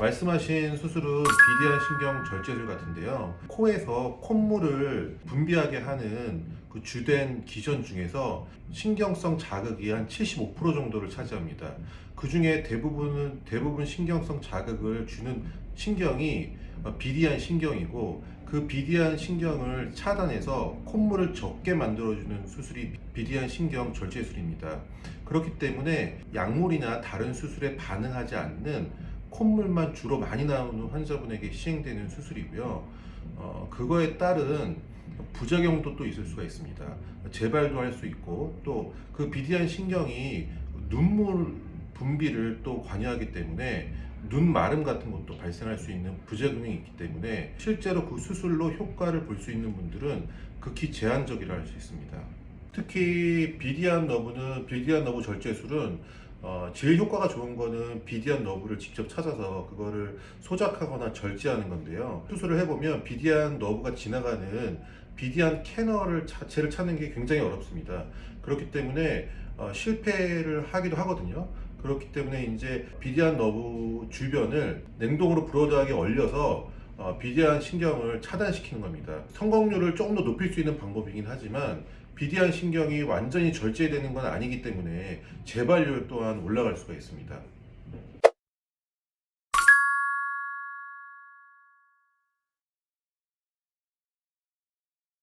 말씀하신 수술은 비대한 신경 절제술 같은데요. 코에서 콧물을 분비하게 하는 그 주된 기전 중에서 신경성 자극이 한 75% 정도를 차지합니다. 그 중에 대부분은 대부분 신경성 자극을 주는 신경이 어, 비디안 신경이고 그 비디안 신경을 차단해서 콧물을 적게 만들어주는 수술이 비디안 신경 절제술입니다. 그렇기 때문에 약물이나 다른 수술에 반응하지 않는 콧물만 주로 많이 나오는 환자분에게 시행되는 수술이고요. 어, 그거에 따른 부작용도 또 있을 수가 있습니다. 재발도 할 수 있고 또 그 비디안 신경이 눈물 분비를 또 관여하기 때문에 눈 마름 같은 것도 발생할 수 있는 부작용이 있기 때문에 실제로 그 수술로 효과를 볼 수 있는 분들은 극히 제한적이라 할 수 있습니다. 특히 비디안 너브는 비디안 너브 절제술은 어, 제일 효과가 좋은 거는 비디안 너브를 직접 찾아서 그거를 소작하거나 절제하는 건데요. 수술을 해보면 비디안 너브가 지나가는 비디안 캐널을 자체를 찾는 게 굉장히 어렵습니다. 그렇기 때문에 어, 실패를 하기도 하거든요. 그렇기 때문에 이제 비디안 너브 주변을 냉동으로 브로드하게 얼려서 어, 비디안 신경을 차단시키는 겁니다. 성공률을 조금 더 높일 수 있는 방법이긴 하지만 비디안 신경이 완전히 절제되는 건 아니기 때문에 재발률 또한 올라갈 수가 있습니다.